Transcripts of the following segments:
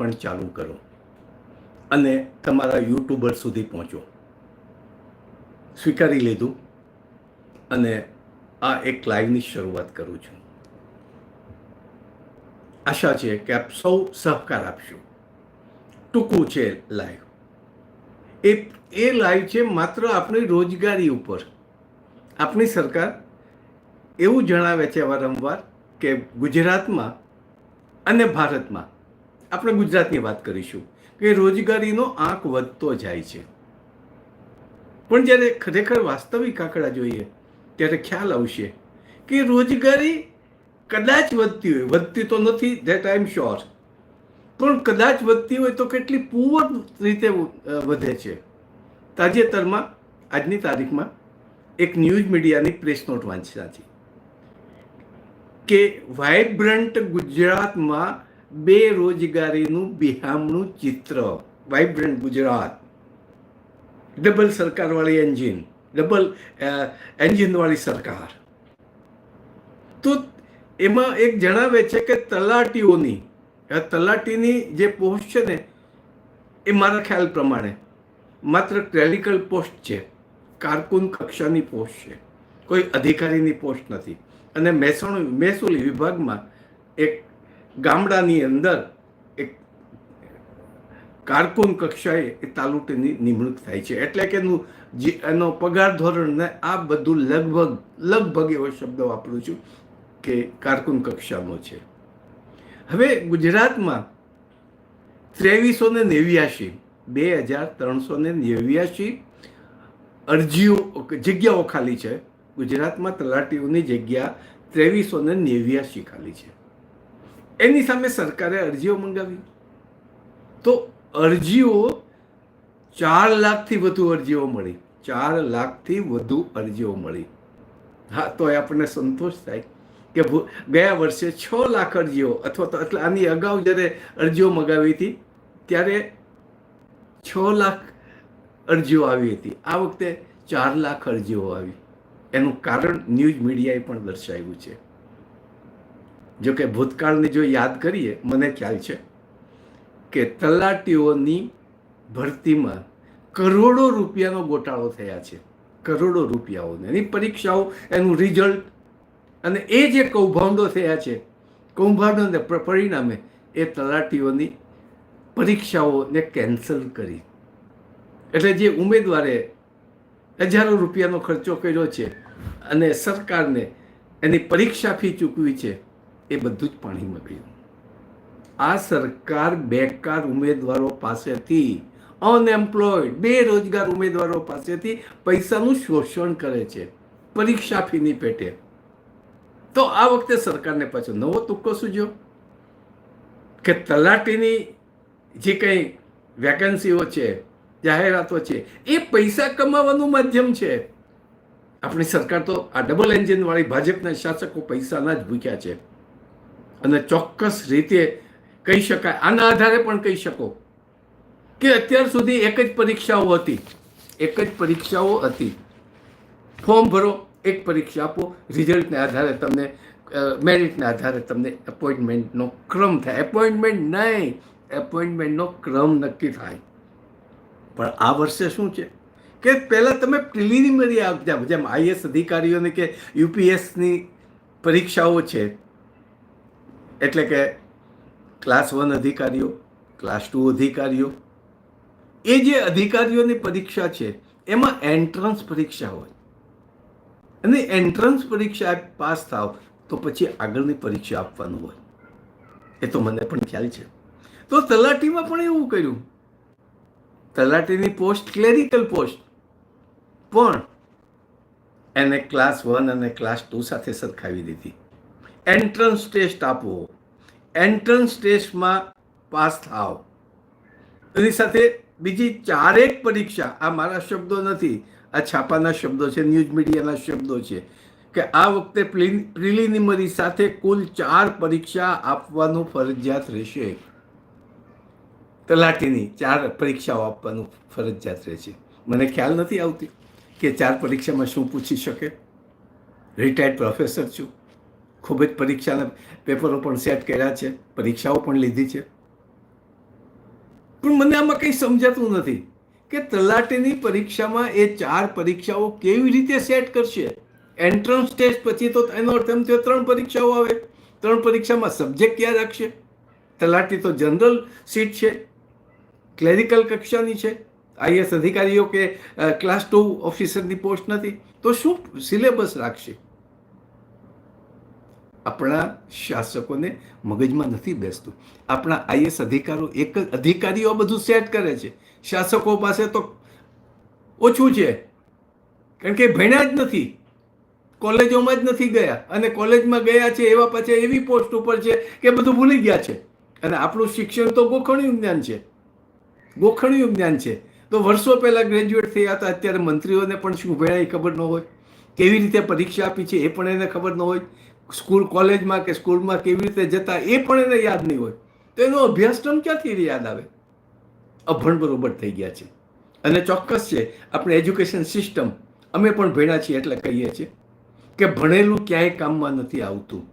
પણ ચાલુ કરો. અને તમારા યુટ્યુબર સુધી પહોંચો. સ્વીકારી લીધું અને આ એક લાઈવની શરૂઆત કરું છું. આશા છે કે આપ સૌ સહકાર આપશો. ટૂંકું છે લાઈવ. એ એ લાઈવ છે માત્ર આપણી રોજગારી ઉપર. આપણી સરકાર એવું જણાવે છે વારંવાર કે ગુજરાતમાં અને ભારતમાં આપણે ગુજરાતની વાત કરીશું કે રોજગારીનો આંક વધતો જાય છે. પણ જ્યારે ખરેખર વાસ્તવિક આંકડા જોઈએ, ત્યારે ખ્યાલ આવશે કે રોજગારી કદાચ વધતી હોય, વધતી તો નથી, ધેટ આઈ એમ શ્યોર. પણ કદાચ વધતી હોય તો કેટલી પૂર્વ રીતે વધે છે. તાજેતરમાં, આજની તારીખમાં, એક ન્યૂઝ મીડિયાની પ્રેસ નોટ વાંચી હતી કે વાઇબ્રન્ટ ગુજરાતમાં બેરોજગારીનું બિહામણું ચિત્ર. વાઇબ્રન્ટ ગુજરાત. ડબલ સરકારવાળી એન્જિન ડબલ એન્જિનવાળી સરકાર. તો એમાં એક જણાવે છે કે તલાટીઓની તલાટીની જે પોસ્ટ છે ને, એ મારા ખ્યાલ પ્રમાણે માત્ર ક્લેરિકલ પોસ્ટ છે. કારકુન કક્ષાની પોસ્ટ છે. કોઈ અધિકારીની પોસ્ટ નથી. અને મહેસાણ, મહેસૂલી વિભાગમાં એક ગામડાની અંદર એક કારકુન કક્ષાએ એ તાલુટીની નિમણૂક થાય છે. એટલે કે એનું જે એનો પગાર ધોરણને આ બધું લગભગ લગભગ એવો શબ્દ વાપરું છું કે કારકુન કક્ષાનો છે. હવે ગુજરાતમાં ત્રેવીસો ને નેવ્યાશી, બે હજાર ત્રણસો ને નેવ્યાશી અરજીઓ, જગ્યાઓ ખાલી છે. ગુજરાતમાં તલાટીઓની જગ્યા ત્રેવીસો ને નેવ્યાશી ખાલી છે. એની સામે સરકારે અરજીઓ મંગાવી. તો અરજીઓ ચાર લાખથી વધુ અરજીઓ મળી. ચાર લાખથી વધુ અરજીઓ મળી. હા તો એ આપણને સંતોષ થાય કે ગયા વર્ષે છ લાખ અરજીઓ અથવા તો એટલે આની અગાઉ જ્યારે અરજીઓ મગાવી હતી, ત્યારે છ લાખ અરજીઓ આવી હતી. આ વખતે ચાર લાખ અરજીઓ આવી. એનું કારણ ન્યૂઝ મીડિયાએ પણ દર્શાવ્યું છે. જો કે ભૂતકાળને જો યાદ કરીએ, મને ખ્યાલ છે કે તલાટીઓની ભરતીમાં કરોડો રૂપિયાનો ગોટાળો થયા છે. કરોડો રૂપિયાઓને. એની પરીક્ષાઓ, એનું રિઝલ્ટ અને એ જે કૌભાંડો થયા છે, કૌભાંડોને પરિણામે એ તલાટીઓની પરીક્ષાઓને કેન્સલ કરી. એટલે જે ઉમેદવારે હજારો રૂપિયાનો ખર્ચો કર્યો છે અને સરકારને એની પરીક્ષા ફી ચૂકવી છે એ બધું જ પાણીમાં ગયું આ સરકાર બેકાર ઉમેદવારો પાસેથી અનએમ્પ્લોયડ બેરોજગાર ઉમેદવારો પાસેથી પૈસાનું શોષણ કરે છે, પરીક્ષા ફીની પેટે. તો આ વખતે સરકારને પાછો નવો તુક્કો સૂજ્યો કે તલાટીની જે કંઈ વેકેન્સીઓ છે, જાહેરાતો છે, એ પૈસા કમાવાનું માધ્યમ છે. આપણી સરકાર તો આ ડબલ એન્જિનવાળી ભાજપના શાસકો પૈસાના જ ભૂખ્યા છે. અને ચોક્કસ રીતે કહી શકાય. આના આધારે પણ કહી શકો કે અત્યાર સુધી એક જ પરીક્ષાઓ હતી. એક જ પરીક્ષાઓ હતી. ફોર્મ ભરો, એક પરીક્ષા આપો. રિઝલ્ટને આધારે તમને મેરિટના આધારે તમને એપોઇન્ટમેન્ટનો ક્રમ થાય. એપોઇન્ટમેન્ટ નહીં, એપોઇન્ટમેન્ટનો ક્રમ નક્કી થાય. પણ આ વર્ષે શું છે? કે પહેલાં તમે પ્રિલિમિનરી જેમ આઈએસ અધિકારીઓને કે યુપીએસની પરીક્ષાઓ છે એટલે કે ક્લાસ વન અધિકારીઓ ક્લાસ ટુ અધિકારીઓ, એ જે અધિકારીઓની પરીક્ષા છે, એમાં એન્ટ્રન્સ પરીક્ષા હોય. અને એન્ટ્રન્સ પરીક્ષા પાસ થાવ, તો પછી આગળની પરીક્ષા આપવાનું હોય. એ તો મને પણ ખ્યાલ છે. તો તલાટીમાં પણ એવું કર્યું. તલાટીની પોસ્ટ ક્લેરિકલ પોસ્ટ. પણ એને ક્લાસ વન અને ક્લાસ ટુ સાથે સરખાવી દીધી. એન્ટ્રન્સ ટેસ્ટ આપવો એન્ટ્રન્સ ટેસ્ટમાં પાસ થાવ એની સાથે બીજી ચારેક પરીક્ષા, આ મારા શબ્દો નથી, આ છાપાના શબ્દો છે, ન્યૂઝ મીડિયાના શબ્દો છે, કે આ વખતે પ્રિલિમિનરી સાથે કુલ ચાર પરીક્ષા આપવાનું ફરજિયાત રહેશે. તલાટીની ચાર પરીક્ષાઓ આપવાનું ફરજિયાત રહેશે. મને ખ્યાલ નથી આવતી કે ચાર પરીક્ષામાં શું પૂછી શકે. રિટાયર્ડ પ્રોફેસર છું. ખૂબ જ પરીક્ષાના પેપરો પણ સેટ કર્યા છે, પરીક્ષાઓ પણ લીધી છે. પણ મને આમાં કંઈ સમજાતું નથી કે તલાટીની પરીક્ષામાં એ ચાર પરીક્ષાઓ કેવી રીતે સેટ કરશે. એન્ટ્રન્સ ટેસ્ટ પછી તો એનો અર્થ એમ થયો ત્રણ પરીક્ષાઓ આવે. ત્રણ પરીક્ષામાં સબ્જેક્ટ ક્યાં રાખશે? તલાટી તો જનરલ સીટ છે ક્લેરિકલ કક્ષાની છે. આઈએસ અધિકારીઓ કે ક્લાસ ટુ ઓફિસરની પોસ્ટ નથી. તો શું સિલેબસ રાખશે? આપણા શાસકોને મગજમાં નથી બેસતું. આપણા આઈએસ અધિકારો એક જ અધિકારીઓ બધું સેટ કરે છે. શાસકો પાસે તો ઓછું છે. કારણ કે ભણ્યા જ નથી. કોલેજોમાં જ નથી ગયા. અને કોલેજમાં ગયા છે એવા પાછા એવી પોસ્ટ ઉપર છે કે બધું ભૂલી ગયા છે. અને આપણું શિક્ષણ તો ગોખણિયું જ્ઞાન છે. ગોખણિયું જ્ઞાન છે. તો વર્ષો પહેલાં ગ્રેજ્યુએટ થયા હતા. અત્યારે મંત્રીઓને પણ શું ભણ્યા એ ખબર ન હોય. કેવી રીતે પરીક્ષા આપી છે એ પણ એને ખબર ન હોય. સ્કૂલ કોલેજમાં કે સ્કૂલમાં કેવી રીતે જતા, એ પણ એને યાદ નહીં હોય. તો એનો અભ્યાસક્રમ ક્યાંથી યાદ આવે? અભણ બરોબર થઈ ગયા છે. અને ચોક્કસ છે, આપણે એજ્યુકેશન સિસ્ટમ, અમે પણ ભણ્યા છીએ એટલે કહીએ છીએ કે ભણેલું ક્યાંય કામમાં નથી આવતું.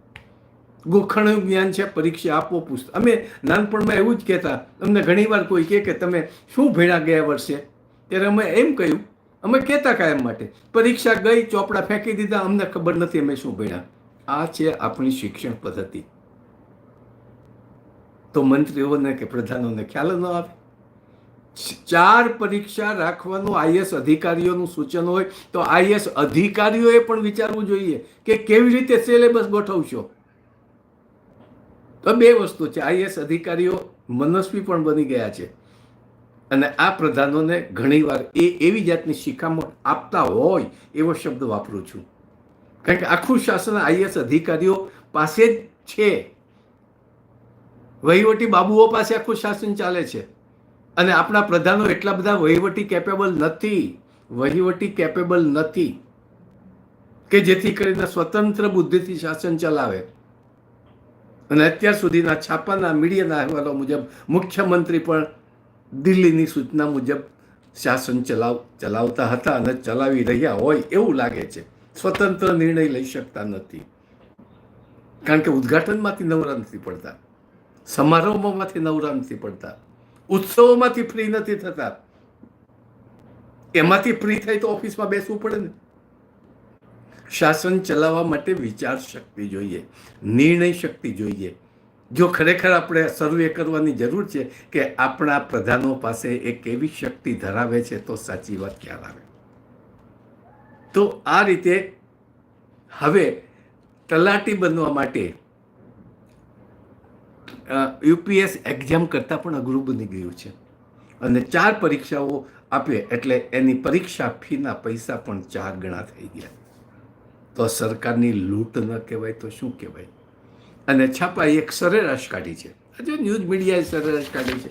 ગોખણું જ્ઞાન છે, પરીક્ષા આપો પુસ્તક અમે નાનપણમાં એવું જ કહેતા, અમને ઘણીવાર કોઈ કહે કે, તમે શું ભણ્યા ગયા વર્ષે? ત્યારે અમે એમ કહ્યું, અમે કહેતા કાયમ માટે, પરીક્ષા ગઈ, ચોપડા ફેંકી દીધા, અમને ખબર નથી અમે શું ભણ્યા. આ છે આપણી શિક્ષણ પદ્ધતિ. તો મંત્રીઓને કે પ્રધાનોને ખ્યાલ ન આવે? ચાર પરીક્ષા રાખવાનું આઈએસ અધિકારીઓનું સૂચન હોય તો આઈએસ અધિકારીઓએ પણ વિચારવું જોઈએ કે કેવી રીતે સિલેબસ ગોઠવશો? તો બે વસ્તુ છે. આઈએસ અધિકારીઓ મનસ્વી પણ બની ગયા છે. અને આ પ્રધાનોને ઘણીવાર એ એવી જાતની શિખામણ આપતા હોય એવો શબ્દ વાપરું છું. કારણ કે આખું શાસન આઈએસ અધિકારીઓ પાસે જ છે. વહીવટી બાબુઓ પાસે આખું શાસન ચાલે છે. અને આપણા પ્રધાનો એટલા બધા વહીવટી કેપેબલ નથી. વહીવટી કેપેબલ નથી. કે જેથી કરીને સ્વતંત્ર બુદ્ધિથી શાસન ચલાવે. અને અત્યાર સુધીના છાપાના મીડિયાના અહેવાલો મુજબ મુખ્યમંત્રી પણ દિલ્હીની સૂચના મુજબ શાસન ચલાવ, ચલાવતા હતા અને ચલાવી રહ્યા હોય એવું લાગે છે. સ્વતંત્ર નિર્ણય લઈ શકતા નથી. કારણ કે ઉદ્ઘાટનમાંથી નવરા નથી પડતા. સમારોહમાંથી નવરા નથી પડતા. ઉત્સવોમાંથી ફ્રી નથી થતા. એમાંથી ફ્રી થઈ તો ઓફિસમાં બેસવું પડે ને. શાસન ચલાવવા માટે વિચાર શક્તિ જોઈએ. નિર્ણય શક્તિ જોઈએ. જો ખરેખર આપણે સર્વે કરવાની જરૂર છે કે આપણા પ્રધાનો પાસે એક એવી શક્તિ ધરાવે છે, તો સાચી વાત ક્યાં આવે? તો આ રીતે હવે તલાટી બનવા માટે યુપીએસ એક્ઝામ કરતાં પણ અઘરું બની ગયું છે. અને ચાર પરીક્ષાઓ આપે એટલે એની પરીક્ષા ફીના પૈસા પણ ચાર ગણા થઈ ગયા. તો સરકારની લૂંટ ન કહેવાય તો શું કહેવાય? અને છાપાએ એક સરેરાશ કાઢી છે. આજે ન્યૂઝ મીડિયાએ સરેરાશ કાઢી છે.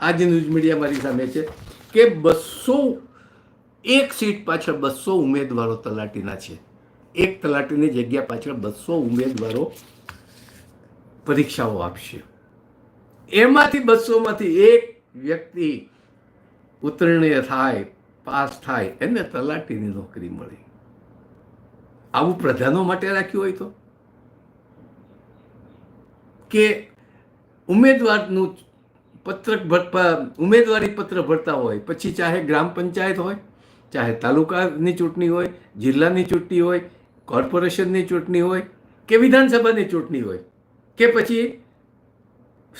આજે ન્યૂઝ મીડિયા મારી સામે છે કે બસો એક સીટ પાછળ બસો ઉમેદવારો તલાટીના છે. એક તલાટીની જગ્યા પાછળ બસો ઉમેદવારો પરીક્ષાઓ આપશે. એમાંથી બસોમાંથી એક વ્યક્તિ ઉત્તીર્ણ થાય, પાસ થાય, એને તલાટીની નોકરી મળી. આવું પ્રધાનો માટે રાખ્યું હોય તો? કે ઉમેદવારનું પત્રક ભરતા ઉમેદવારી પત્ર ભરતા હોય, પછી ચાહે ગ્રામ પંચાયત હોય? ચાહે તાલુકાની ચૂંટણી હોય, જિલ્લાની ચૂંટણી હોય, કોર્પોરેશનની ચૂંટણી હોય કે વિધાનસભાની ચૂંટણી હોય કે પછી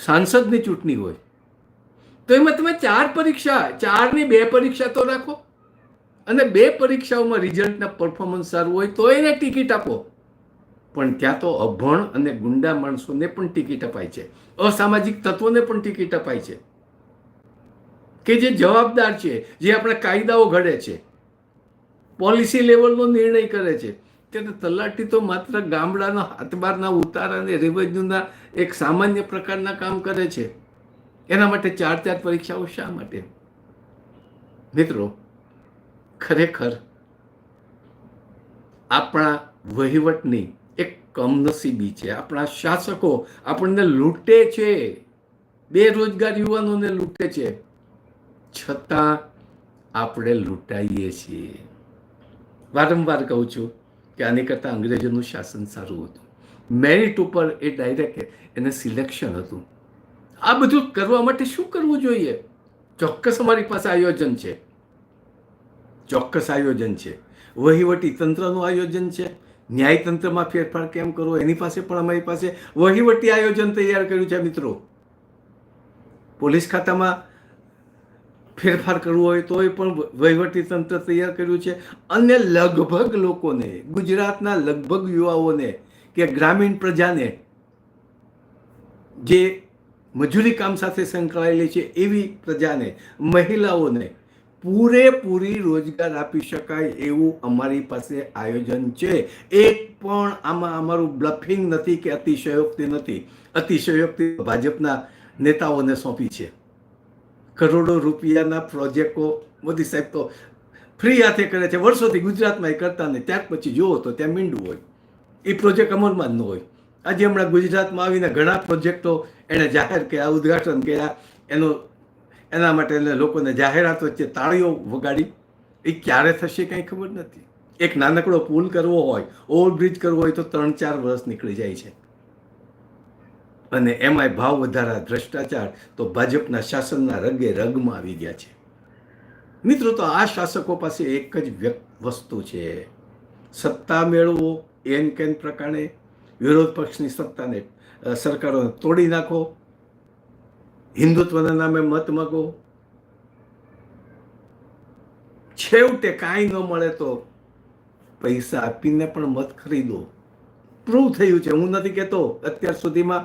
સાંસદની ચૂંટણી હોય. તો એમાં તમે ચાર પરીક્ષા, ચારની બે પરીક્ષા તો રાખો અને બે પરીક્ષાઓમાં રિઝલ્ટના પરફોર્મન્સ સારું હોય તો એને ટિકિટ આપો. પણ ત્યાં તો અભણ અને ગુંડા માણસોને પણ ટિકિટ અપાય છે. અસામાજિક તત્વોને પણ ટિકિટ અપાય છે. કે જે જવાબદાર છે, જે આપણા કાયદાઓ ઘડે છે. પોલિસી લેવલનો નિર્ણય કરે છે. ત્યારે તલાટી તો માત્ર ગામડાના હાથબારના ઉતારા અને રેવન્યુના એક સામાન્ય પ્રકારના કામ કરે છે. એના માટે ચાર ચાર પરીક્ષાઓ શા માટે? મિત્રો, ખરેખર આપણા વહીવટની એક કમનસીબી છે. આપણા શાસકો આપણને લૂંટે છે. બેરોજગાર યુવાનોને લૂંટે છે. છતાં આપણે લૂંટાઈએ છીએ. વારંવાર કહું છું કે આની કરતાં અંગ્રેજોનું શાસન સારું હતું. મેરિટ ઉપર એ ડાયરેક્ટ એને સિલેક્શન હતું. આ બધું કરવા માટે શું કરવું જોઈએ? ચોક્કસ અમારી પાસે આયોજન છે. ચોક્કસ આયોજન છે. વહીવટી તંત્રનું આયોજન છે. ન્યાયતંત્રમાં ફેરફાર કેમ કરવો? એની પાસે પણ અમારી પાસે વહીવટી આયોજન તૈયાર કર્યું છે, મિત્રો. પોલીસ ખાતામાં ફેરફાર કરવો હોય તોય પણ વહીવટી તંત્ર તૈયાર કર્યું છે. અને લગભગ લોકોને, ગુજરાતના લગભગ યુવાઓને કે ગ્રામીણ પ્રજાને જે મજૂરી કામ સાથે સંકળાયેલી છે એવી પ્રજાને, મહિલાઓને પૂરેપૂરી રોજગાર આપી શકાય એવું અમારી પાસે આયોજન છે. એક પણ આમાં અમારું બ્લફિંગ નથી કે અતિશયોક્તિ નથી. અતિશયોક્તિ ભાજપના નેતાઓને સોંપી છે. કરોડો રૂપિયાના પ્રોજેક્ટો મોદી સાહેબ તો ફ્રી હાથે કરે છે. વર્ષોથી ગુજરાતમાં એ કરતા નહીં. ત્યાર પછી જુઓ તો ત્યાં મીંડું હોય. એ પ્રોજેક્ટ અમલમાં જ ન હોય. આજે હમણાં ગુજરાતમાં આવીને ઘણા પ્રોજેક્ટો એણે જાહેર કર્યા, ઉદ્ઘાટન કર્યા. એનો, એના માટે લોકોને જાહેરાત વચ્ચે તાળીઓ વગાડી. એ ક્યારે થશે કંઈ ખબર નથી. એક નાનકડો પુલ કરવો હોય, ઓવરબ્રિજ કરવો હોય તો ત્રણ ચાર વર્ષ નીકળી જાય છે. અને એમાંય ભાવ વધારા, ભ્રષ્ટાચાર, તો ભાજપના શાસનના રગે રગમાં આવી ગયા છે. મિત્રો, તો આ શાસકો પાસે એક જ વસ્તુ છે. સત્તા મેળવો, એન કેન પ્રકારે વિરોધ પક્ષની સત્તાને સરકારોને તોડી નાખો, હિન્દુત્વના નામે મત માગો. છેવટે કાંઈ ન મળે તો પૈસા આપીને પણ મત ખરીદો. પ્રૂવ થયું છે. હું નથી કહેતો, અત્યાર સુધીમાં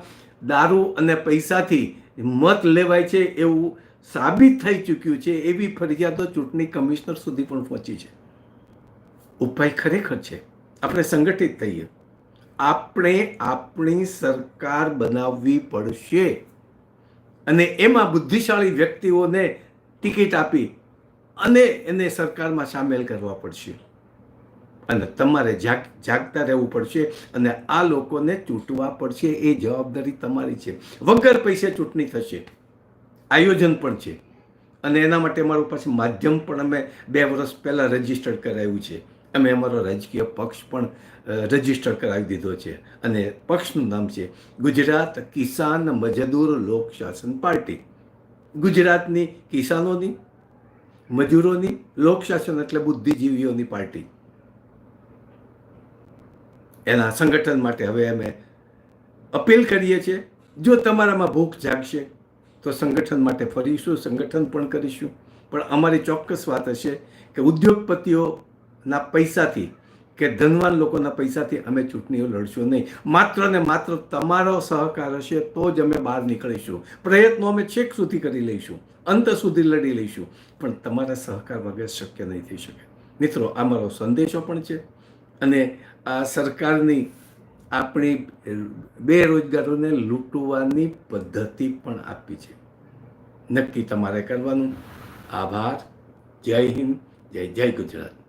દારૂ અને પૈસાથી મત લેવાય છે એવું સાબિત થઈ ચૂક્યું છે એવી ફરિયાદો ચૂંટણી કમિશનર સુધી પણ પહોંચી છે. ઉપાય ખરેખર છે. આપણે સંગઠિત થઈએ. આપણે આપણી સરકાર બનાવવી પડશે. અને એમાં બુદ્ધિશાળી વ્યક્તિઓને ટિકિટ આપી અને એને સરકારમાં સામેલ કરવા પડશે. અને તમારે જાગ, જાગતા રહેવું પડશે અને આ લોકોને ચૂંટવા પડશે, એ જવાબદારી તમારી છે. વગર પૈસે ચૂંટણી થશે. આયોજન પણ છે. અને એના માટે અમારું પાસે માધ્યમ પણ અમે બે વર્ષ પહેલાં રજિસ્ટર કરાવ્યું છે. અમે અમારો રાજકીય પક્ષ પણ રજિસ્ટર કરાવી દીધો છે. અને પક્ષનું નામ છે ગુજરાત કિસાન મજદૂર લોક શાસન પાર્ટી. ગુજરાતની કિસાનોની, મજૂરોની, લોકશાસન એટલે બુદ્ધિજીવીઓની પાર્ટી. એના સંગઠન માટે હવે અમે અપીલ કરીએ છીએ, જો તમારામાં ભૂખ જાગશે, તો સંગઠન માટે ફરીશું, સંગઠન પણ કરીશું. પણ અમારી ચોક્કસ વાત હશે કે ઉદ્યોગપતિઓના પૈસાથી કે ધનવાન લોકોના પૈસાથી અમે ચૂંટણીઓ લડશું નહીં. માત્ર ને માત્ર તમારો સહકાર હશે તો જ અમે બહાર નીકળીશું. પ્રયત્નો અમે છેક સુધી કરી લઈશું, અંત સુધી લડી લઈશું. પણ તમારા સહકાર વગર શક્ય નહીં થઈ શકે. મિત્રો, આ મારો સંદેશો પણ છે. અને આ સરકારની આપણી બેરોજગારોને લૂંટવાની પદ્ધતિ પણ આપી છે. નક્કી તમારે કરવાનું. આભાર. જય હિન્દ. જય જય ગુજરાત.